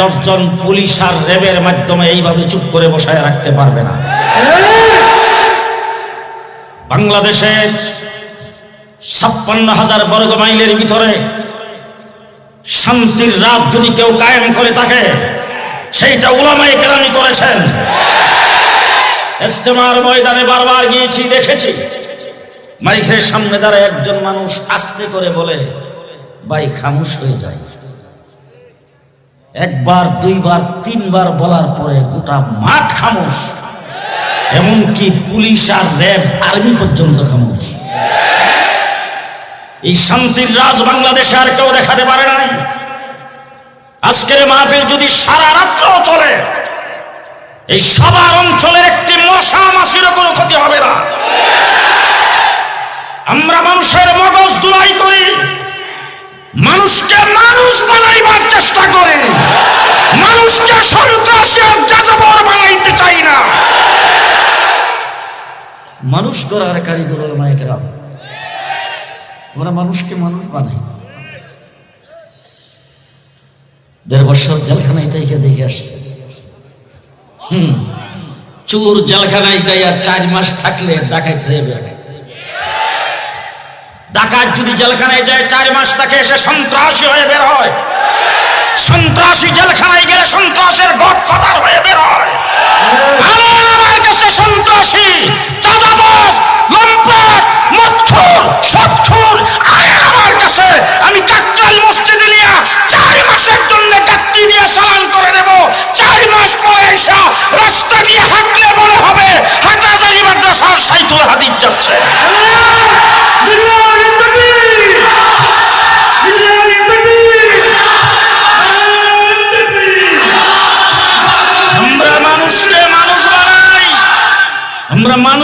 দশজন পুলিশ আর র্যাবের মাধ্যমে এইভাবে চুপ করে বসায় রাখতে পারবে না। বাংলাদেশের ছাপ্পান্ন হাজার বর্গ মাইলের ভিতরে শান্তির রাত যদি কেউ কায়েম করে থাকে, সেইটা উলামাই কেরামি করেছেন। ইস্তেমার ময়দানে বারবার গিয়েছি, দেখেছি। মাইকের সামনে দাঁড়ায় একজন মানুষ আস্তে করে বলে, ভাই, খামুশ হয়ে যায় একবার, দুইবার, তিনবার বলার পরে গোটা মাঠ খামোশ। এমনকি পুলিশ আর র্যাব আর্মি পর্যন্ত খামোশ। এই শান্তির রাজ বাংলাদেশে আর কেউ দেখাতে পারে নাই। আজকের মাহফিল যদি সারা রাত্র চলে, এই সবার অঞ্চলের একটি মশা মাসিরও কোনো ক্ষতি হবে না। আমরা মানুষের মগজ দুলাই করি মানুষ গড়ার কারিগর মায়েরা ওরা মানুষকে মানুষ বানায়। দেড় বছর জেলখানায় তাইকে দেখে আসছে। হুম, চোর জেলখানায় যাইয়া চার মাস থাকলে ডাকাইতে বের ডাকাত যদি জেলখানায় যায়, চার মাস তাকে এসে সন্ত্রাসী হয়ে বের হয়। সন্ত্রাসী জেলখানায় গেলে সন্ত্রাসের গডফাদার হয়ে বের হয়। আমার কাছে সন্ত্রাসী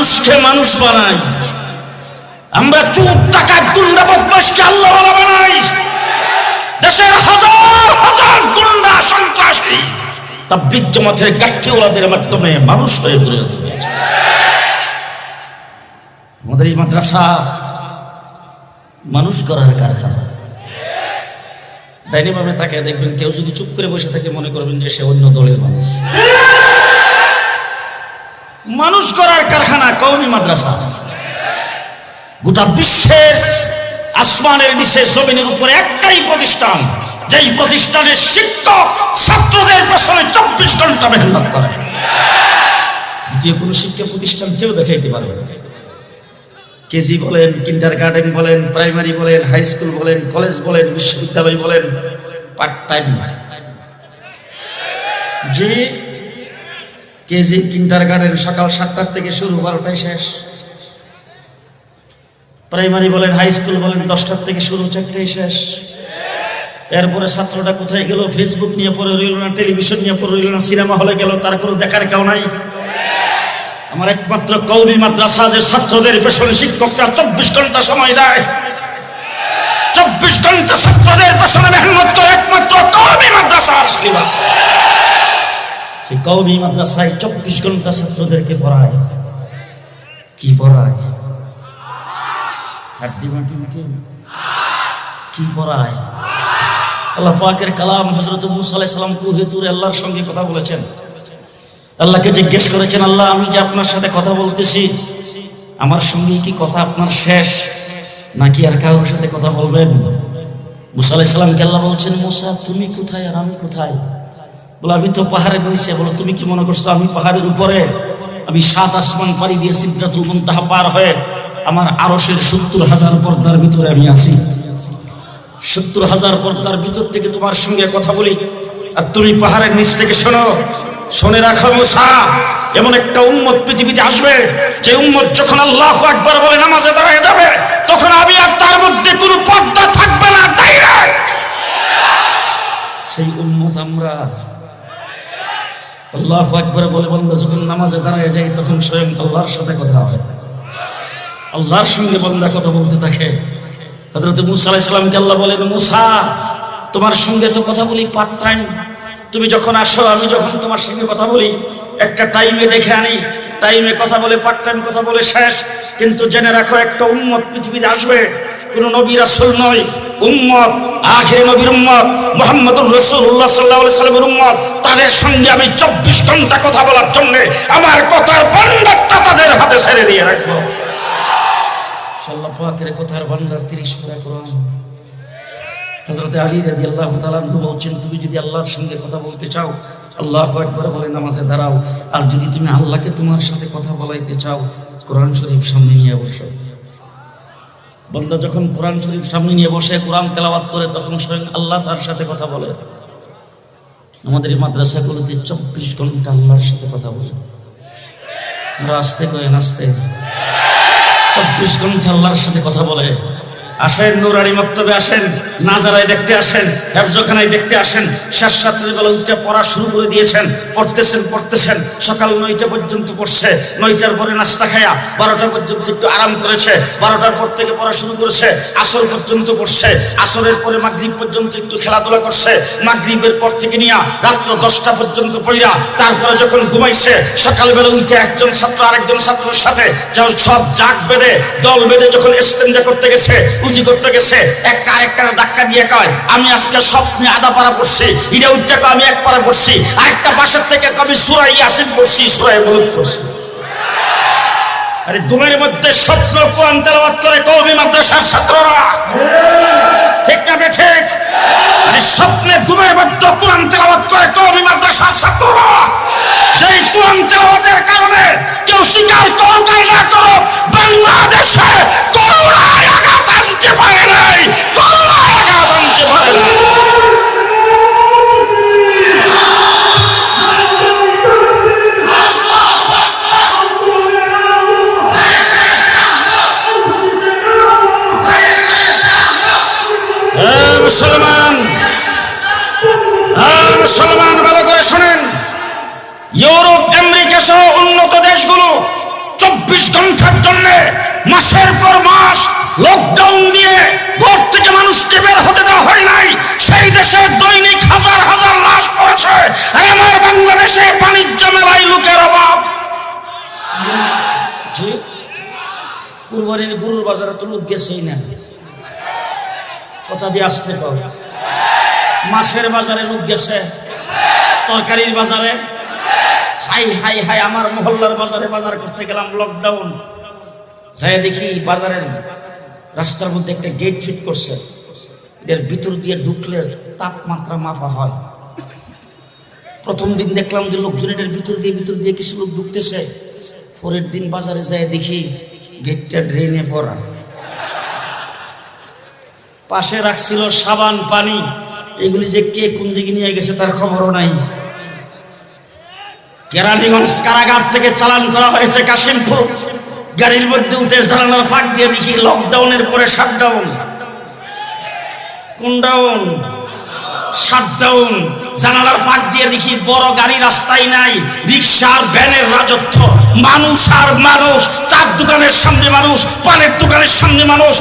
মানুষকে মানুষ বানাই আমরা চুপ টাকা গুন্ডা বদমাসকে আল্লাহ বানাই। দেশের হাজার হাজার গুন্ডা, সন্ত্রাসী। তা বীর্যমথের গাঠিওয়ালাদের মাধ্যমে মানুষ হয়ে ঘুরে আমাদের এই মাদ্রাসা মানুষ করার কারখানা। ডাইনি ভাবে তাকে দেখবেন কেউ যদি চুপ করে বসে থাকে, মনে করবেন যে সে অন্য দলের মানুষ। মানুষ করার কারখানা কৌমি মাদ্রাসা। গোটা বিশ্বের আসমানের নিচে জমিনের উপরে একটাই প্রতিষ্ঠান। যেই প্রতিষ্ঠানের শিক্ষক ছাত্রদের পেছনে চব্বিশ ঘণ্টা মেহনত করে। দ্বিতীয় কোনো শিক্ষা প্রতিষ্ঠান কেউ দেখাইতে পারবে কেজি বলেন কিন্ডার গার্ডেন বলেন, প্রাইমারি বলেন, হাই স্কুল বলেন, কলেজ বলেন, বিশ্ববিদ্যালয় বলেন, পার্ট টাইম যে কেজি কিন্টার গার্ডেন সকাল সাতটার থেকে শুরু, বারোটায় শেষ। প্রাইমারি বলেন, হাই স্কুল বলেন, দশটার থেকে শুরু, চারটায় শেষ। এরপরে ছাত্রটা কোথায় গেল? ফেসবুক নিয়ে পড়ে রইল না, টেলিভিশন নিয়ে পড়ে রইল না, সিনেমা হলে গেল, তার কোনো দেখার কেউ নাই। আমার একমাত্র কৌমি মাদ্রাসা যে ছাত্রদের পেছনে শিক্ষকরা চব্বিশ ঘণ্টা সময় দেয়। চব্বিশ ঘণ্টা ছাত্রদের পেছনে মেহনত একমাত্র কৌমি মাদ্রাসার সিলেবাস। সেই কৌমি মাদ্রাসায় চব্বিশ ঘণ্টা ছাত্রদেরকে পড়ায়। কি পড়ায়? কি পড়ায়? আল্লাহ পাকের কালাম হজরত মুসা আলাইহিস সালাম কুহে আল্লাহর সঙ্গে কথা বলেছেন। আল্লাহকে জিজ্ঞেস করেছেন, আল্লাহ, আমি যে আপনার সাথে কথা বলতেছি, আমার সঙ্গে কি কথা আপনার শেষ? নাকি আর কারোর সাথে কথা বলবেন? মুসা আলাইহিস সালামকে আল্লাহ বলছেন, মুসা, তুমি কোথায় আর আমি কোথায়? বলে আমি তো পাহাড়ের নিচে বলো, তুমি কি মনে করছ আমি পাহাড়ের উপরে? আমি সাত আসমান পাড়ি দিয়ে সিদ্ধাতুল মুনতাহা পার হয়ে আমার আরশের সত্তর হাজার পর্দার ভিতরে আমি আছি। সত্তর হাজার পর্দার ভিতর থেকে তোমার সঙ্গে কথা বলি। আর তুমি পাহাড়ের নিচ থেকে শোনো। শুনে রাখো এমন একটা উম্মত পৃথিবীতে আসবে, যে উম্মত যখন আল্লাহ একবার বলে নামাজে দাঁড়ায় যাবে, তখন আমি আর তার মধ্যে কোনো পর্দা থাকবে না সেই উম্মত আমরা আল্লাহ একবার বলে বন্ধ যখন নামাজে দাঁড়ায় যাই তখন স্বয়ং আল্লাহর সাথে কথা হয়। আল্লাহর সঙ্গে বন্দা কথা বলতে থাকে। হজরত মুসা আলাইসালামকে আল্লাহ বলেন, মুসা, তোমার সঙ্গে তো কথা বলি পার্ট টাইম তুমি যখন আসো, আমি যখন তোমার সঙ্গে কথা বলি, একটা টাইমে দেখে আনি। টাইমে কথা বলে পার্ট টাইম কথা বলে শেষ। কিন্তু জেনে রাখো, একটা উন্মত পৃথিবীতে আসবে। কোন নবী রাসূল নয়, উম্মত আখির নবীর উম্মত, মুহাম্মদুর রাসূলুল্লাহ সাল্লাল্লাহু আলাইহি সাল্লামের উম্মত, তাদের সঙ্গে আমি 24 ঘণ্টা কথা বলার জন্য আমার কথার ভান্ডারটা তাদের হাতে ছেড়ে দিয়ে রাখব। আল্লাহ পাকের কথার ভান্ডার 30 পারা কোরআন। হযরত আলী রাদিয়াল্লাহু তাআলা আনহু বলছেন, তুমি যদি আল্লাহর সঙ্গে কথা বলতে চাও, আল্লাহু আকবার বলে নামাজে দাঁড়াও। আর যদি তুমি আল্লাহকে তোমার সাথে কথা বলাইতে চাও, কোরআন শরীফ সামনে নিয়ে বসো। বন্ধা যখন কোরআন শরীফ সামনে নিয়ে বসে কোরআন তেলাওয়াত করে, তখন স্বয়ং আল্লাহ তার সাথে কথা বলে। আমাদের এই মাদ্রাসাগুলোতে চব্বিশ ঘণ্টা আল্লাহর সাথে কথা বলে। আমরা আসতে কয়ে নাচতে। চব্বিশ ঘণ্টা আল্লাহর সাথে কথা বলে। আসেন, নুরানি মক্তবে আসেন, নাজারায় দেখতে আসেন হেফজখানায় দেখতে আসেন শেষ বেলা উঠে পড়া শুরু করে দিয়েছেন, পড়তেছেন পড়তেছেন, সকাল নয়টা পর্যন্ত পড়ছে, নয়টার পরে নাস্তা খায়া বারোটা পর্যন্ত একটু আরাম করেছে, বারোটার পর থেকে পড়া শুরু করেছে, আসর পর্যন্ত পড়ছে, আসরের পরে মাগরিব পর্যন্ত একটু খেলাধুলা করছে, মাগরিবের পর থেকে নিয়ে রাত্র দশটা পর্যন্ত পইরা তারপরে যখন ঘুমাইছে, সকালবেলা উঠে একজন ছাত্র আরেকজন ছাত্রের সাথে যখন সব জাগ বেঁধে, দল বেঁধে যখন এস্তেঞ্জা করতে গেছে উজি করতে গেছে। একটা আরেকটার ধাক্কা দিয়ে কয়, আমি আজকে স্বপ্নে আধা পারা পড়ছি এটা উঠতে আমি এক পারা পড়ছি, আরেকটা পাশের থেকে আমি সুরাই ইয়াসিন পড়ছি, সুরাই বহুত পড়ছি। আরে ঘুমের মধ্যে স্বপ্ন, কোরআন তেলাওয়াত করে কওমি মাদ্রাসার ছাত্ররা। ঠিক না বে ঠিক? আরে স্বপ্নে ঘুমের মধ্যে কোরআন তেলাওয়াত করে কওমি মাদ্রাসার ছাত্ররা। যেই কোরআন তেলাওয়াতের কারণে কেউ স্বীকার আর না করুক, বাংলাদেশে আনতে পারে নাই করোনায় আঘাত আনতে পারে নাই মুসলমান, ভালো করে শোনেন। ইউরোপ, আমেরিকা সহ উন্নত দেশগুলো চব্বিশ ঘণ্টার জন্য মাসের পর মাস লকডাউন দিয়ে ঘর থেকে মানুষকে বের হতে দেওয়া হয় নাই। সেই দেশে দৈনিক হাজার হাজার লাশ পড়েছে। আর আমার বাংলাদেশে বাণিজ্য মেলায় লোকের অভাব। কুরবানির গরুর বাজারে তো লোক গেছেই না। কথা দিয়ে আসতে পাও মাছের বাজারে লোক গেছে। তরকারির বাজারে। হাই হাই হাই, আমার মহল্লার বাজারে বাজার করতে গেলাম লকডাউন যাই দেখি বাজারের রাস্তার মধ্যে একটা গেট ফিট করছে। এর ভিতর দিয়ে ঢুকলে তাপমাত্রা মাপা হয়। প্রথম দিন দেখলাম যে লোকজন এটার ভিতর দিয়ে ভিতর দিয়ে কিছু লোক ঢুকতেছে। পরের দিন বাজারে যায় দেখি গেটটা ড্রেনে ভরা। পাশে রাখছিল সাবান, পানি। এগুলি যে কে কোন দিকে নিয়ে গেছে তার খবরও নাই। কেরানীগঞ্জ কারাগার থেকে চালান করা হয়েছে কাশিমপুর। গাড়ির মধ্যে উঠে জানালার ফাঁক দিয়ে দেখি লকডাউনের পরে শাটডাউন কোন ডাউন শাটডাউন জানালার ফাঁক দিয়ে দেখি বড় গাড়ি রাস্তায় নাই রাজত্ব, মানুষ আর মানুষ, চার দোকানের সামনে মানুষ, পানের দোকানের সামনে মানুষ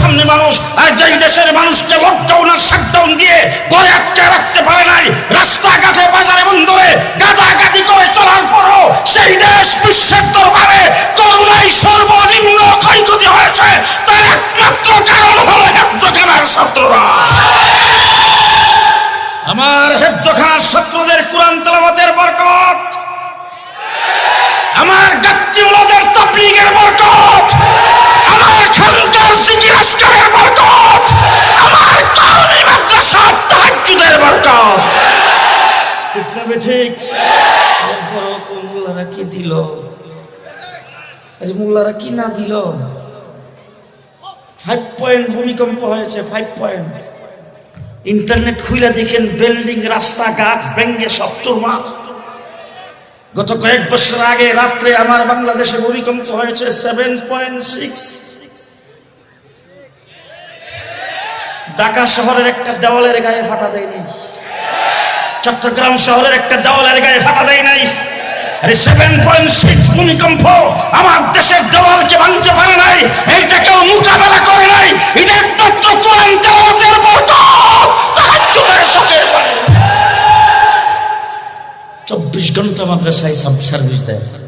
সামনে মানুষ, আর যেই দেশের মানুষকে লকডাউন আর শাটডাউন দিয়ে ঘরে আটকে রাখতে পারে নাই, রাস্তাঘাটে, বাজারে, বন্দরে গাদাগাদি করে চলার পরও সেই দেশ বিশ্বের দরবারে করুণায় সর্বনিম্ন ক্ষয়ক্ষতি হয়েছে, তার একমাত্র কারণ হেফজখানার ছাত্ররা। হেফজখানার ছাত্রদের কোরআন তেলাওয়াতের বরকত, আমার গাত্তিউলাদের তাবলীগের বরকত, আমার খানকার জিকির আসকারের বরকত, আমার কওমি মাদ্রাসার তাহাজ্জুদের বরকত। ঠিক না ঠিক? মোল্লারা কি দিল? মোল্লারা কি না দিল? ফাইভ পয়েন্ট ভূমিকম্প হয়েছে ফাইভ পয়েন্ট ইন্টারনেট খুলে দেখেন বিল্ডিং, রাস্তাঘাট ব্যাঙ্গে সব চুরমা গত কয়েক বছর আগে রাত্রে আমার বাংলাদেশে ভূমিকম্প হয়েছে সেভেন পয়েন্ট সিক্স ঢাকা শহরের একটা দেওয়ালের গায়ে ফাটা দেয়নি চট্টগ্রাম শহরের একটা দেওয়ালের গায়ে ফাটা দেয় নাই। সেভেন পয়েন্ট সিক্স ভূমিকম্প আমার দেশের দেওয়ালকে ভাঙতে পারে নাই এইটা কেউ মোকাবেলা করে নাই। এটা একমাত্র কোরআন ঘণ্টা মাদ্রাসায় সার্ভিস দেয়।